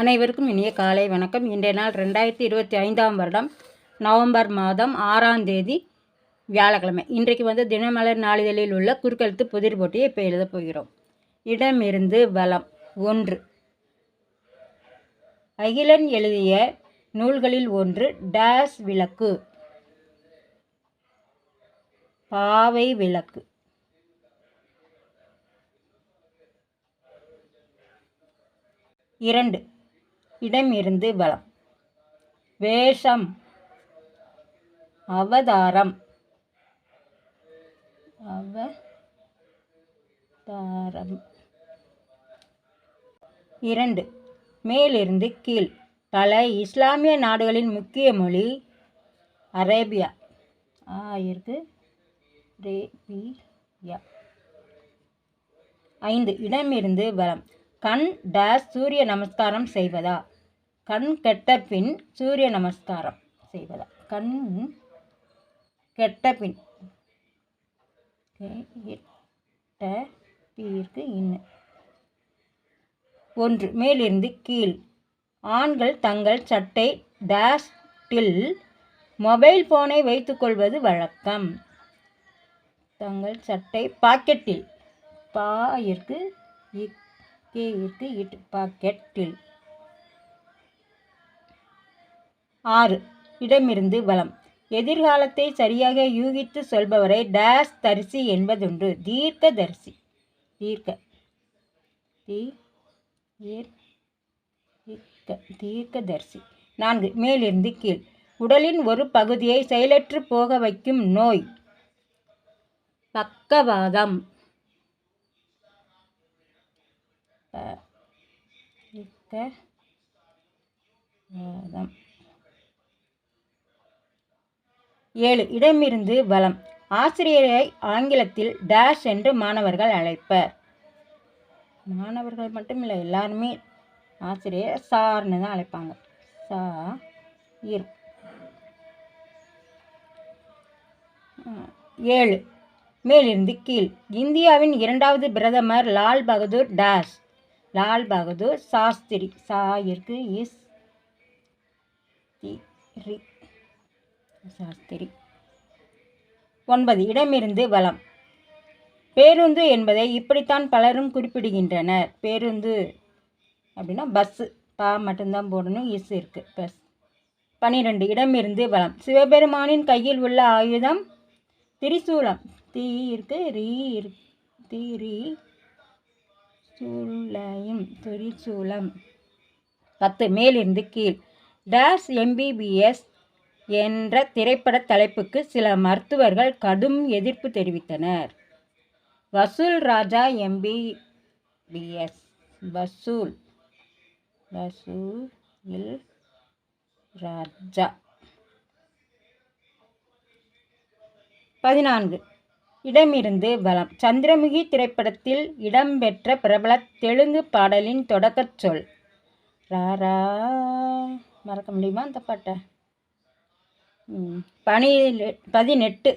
அனைவருக்கும் இனிய காலை வணக்கம். இன்றைய நாள் ரெண்டாயிரத்தி இருபத்தி ஐந்தாம் வருடம் நவம்பர் மாதம் ஆறாம் தேதி வியாழக்கிழமை. இன்றைக்கு வந்து தினமலர் நாளிதழில் உள்ள குறுக்கெழுத்து புதிர் போட்டியை இப்போ எழுதப் போகிறோம். இடமிருந்து வளம் ஒன்று. அகிலன் எழுதிய நூல்களில் ஒன்று டேஸ் விளக்கு. பாவை விளக்கு. இரண்டு. இடமிருந்து பலம் வேஷம். அவதாரம். அவதாரம். இரண்டு. மேலிருந்து கீழ். பல இஸ்லாமிய நாடுகளின் முக்கிய மொழி அரேபியா. ஆ இருக்கு. ரேபியா ஐந்து. இடமிருந்து பலம் கண் டேஸ் சூரிய நமஸ்காரம் செய்வதா? கண் கெட்ட பின் சூரிய நமஸ்காரம் செய்வதா? கண் கெட்ட பின் கெட்ட இன்னும் ஒன்று மேலிருந்து கீழ். ஆண்கள் தங்கள் சட்டை டேஷில் மொபைல் ஃபோனை வைத்துக்கொள்வது வழக்கம். தங்கள் சட்டை பாக்கெட்டில். பா இருக்கு இருக்கு இட் பாக்கெட்டில். ஆறு. இடமிருந்து வலம். எதிர்காலத்தை சரியாக யூகித்து சொல்பவரை டேஸ் தரிசி என்பதுண்டு தீர்க்க தரிசி தீர்க்க. தீ தீர்க்க. தீர்க்கதரிசி. நான்கு. மேலிருந்து கீழ். உடலின் ஒரு பகுதியை செயலற்று போக வைக்கும் நோய். பக்கவாதம். பக்கவாதம் ஏழு. இடமிருந்து வலம். ஆசிரியரை ஆங்கிலத்தில் டேஷ் என்று மாணவர்கள் அழைப்பர். மாணவர்கள் மட்டும் இல்லை எல்லாருமே ஆசிரியர் சார்னு தான் அழைப்பாங்க. சா இர். ஏழு. மேலிருந்து கீழ். இந்தியாவின் இரண்டாவது பிரதமர் லால் பகதூர் டேஷ் லால் பகதூர் சாஸ்திரி. சா இருக்கு. இஸ் ரி. சாஸ்திரி. ஒன்பது இடமிருந்து வளம். பேருந்து என்பதை இப்படித்தான் பலரும் குறிப்பிடுகின்றனர். பேருந்து அப்படின்னா பஸ்ஸு பா மட்டும்தான் போடணும் இஸ் இருக்குது பஸ் பன்னிரெண்டு இடமிருந்து வளம். சிவபெருமானின் கையில் உள்ள ஆயுதம் திரிசூலம். தீ இருக்கு ரீ இரு திரி சூளையும் திரிசூலம். பத்து மேலிருந்து கீழ். டேஸ் எம்பிபிஎஸ் என்ற திரைப்பட தலைப்புக்கு சில மருத்துவர்கள் கடும் எதிர்ப்பு தெரிவித்தனர். வசூல் ராஜா எம்பிபிஎஸ் வசூல் வசூல் ராஜா. பதினான்கு. இடமிருந்து பலம். சந்திரமுகி திரைப்படத்தில் இடம்பெற்ற பிரபல தெலுங்கு பாடலின் தொடக்கச் சொல். ராரா மறக்க முடியுமா அந்த பாட்டை? பனி பதினெட்டு.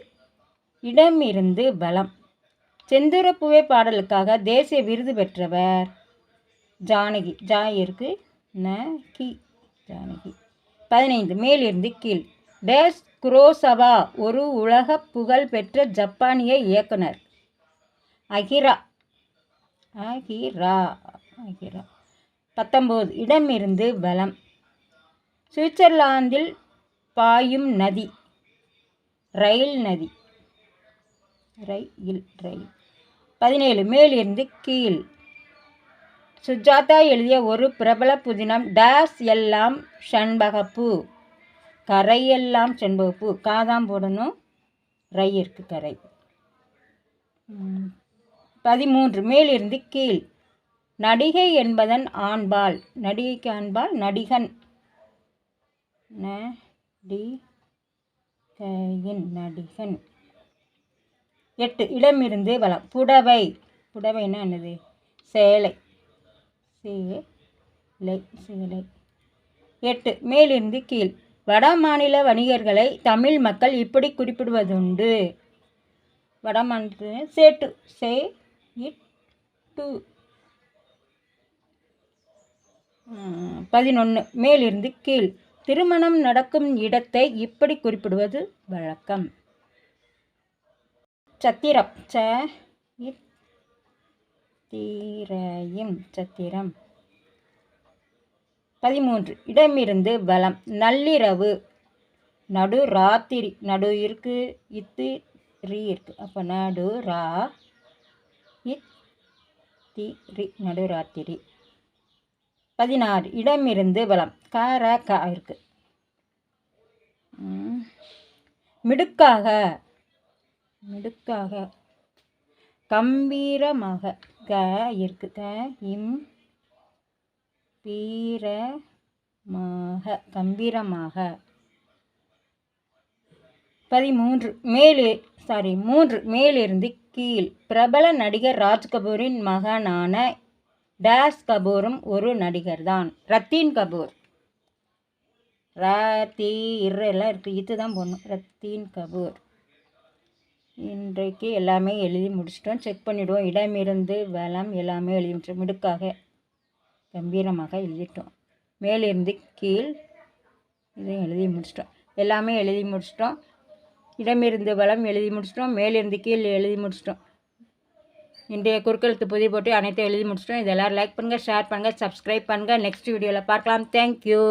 இடமிருந்து பலம். செந்தூரப்பூவே பாடலுக்காக தேசிய விருது பெற்றவர் ஜானகி. ஜாயிருக்கு ந கி ஜானகி. பதினைந்து. மேலிருந்து கீழ். டேஸ் குரோசவா ஒரு உலக புகழ் பெற்ற ஜப்பானிய இயக்குனர். அகிரா. அகிரா. அகிரா. பத்தொம்போது. இடமிருந்து பலம். சுவிட்சர்லாந்தில் பாயும் நதி. ரயில் நதி. ரயில் ரயில். பதினேழு மேலிருந்து கீழ். சுஜாதா எழுதிய ஒரு பிரபல புதினம் டேஸ் எல்லாம் செண்பகப்பு. கரையெல்லாம் செண்பகப்பு. காதாம் போடணும். ரை இருக்கு கரை. பதிமூன்று மேலிருந்து கீழ். நடிகை என்பதன் ஆண்பால். நடிகைக்கு ஆண்பால் நடிகன். டி. நடிகையின் நடிகன். எட்டு இடமிருந்து வளம். புடவை. புடவைன்னா என்னது? சேலை. சேலை. சேலை. எட்டு மேலிருந்து கீழ். வட மாநில வணிகர்களை தமிழ் மக்கள் இப்படி குறிப்பிடுவதுண்டு. வட மாநில சேட்டு. சே. இட்டு பதினொன்று மேலிருந்து கீழ். திருமணம் நடக்கும் இடத்தை இப்படி குறிப்பிடுவது வழக்கம். சத்திரம். ச இத் தீரையும் சத்திரம். பதிமூன்று. இடமிருந்து பலம் நள்ளிரவு. நடு ராத்திரி. நடு இருக்கு இத்து ரீ இருக்கு. அப்போ நடு ரா இத் தி ரி. நடு ராத்திரி. பதினாறு. இடமிருந்து வளம் கார க இருக்கு. மிடுக்காக. மிடுக்காக. கம்பீரமாக. க இருக்கு. க இம். பீரமாக. கம்பீரமாக. பதிமூன்று. மேலே சாரி மூன்று. மேலிருந்து கீழ். பிரபல நடிகர் ராஜ்கபூரின் மகனான டேஸ் கபூரும் ஒரு நடிகர் தான் ரத்தீன் கபூர். ரத்தி இரு எல்லாம் இருக்குது இது தான் போடணும் ரத்தீன் கபூர். இன்றைக்கு எல்லாமே எழுதி முடிச்சிட்டோம். செக் பண்ணிவிடுவோம் இடமிருந்து வளம் எல்லாமே எழுதி முடிச்சோம் மிடுக்காக கம்பீரமாக எழுதிட்டோம். மேலிருந்து கீழ் இதையும் எழுதி முடிச்சிட்டோம். எல்லாமே எழுதி முடிச்சிட்டோம். இடமிருந்து வளம் எழுதி முடிச்சிட்டோம். மேலிருந்து கீழ் எழுதி முடிச்சிட்டோம். இன்றைய குறுக்கெழுத்து புதிய போட்டு அனைத்தையும் எழுதி முடிச்சிட்டோம். இதெல்லாம் லைக் பண்ணுங்கள் ஷேர் பண்ணுங்கள் சப்ஸ்கிரைப் பண்ணுங்கள் நெக்ஸ்ட் வீடியோவில் பார்க்கலாம். தேங்க்யூ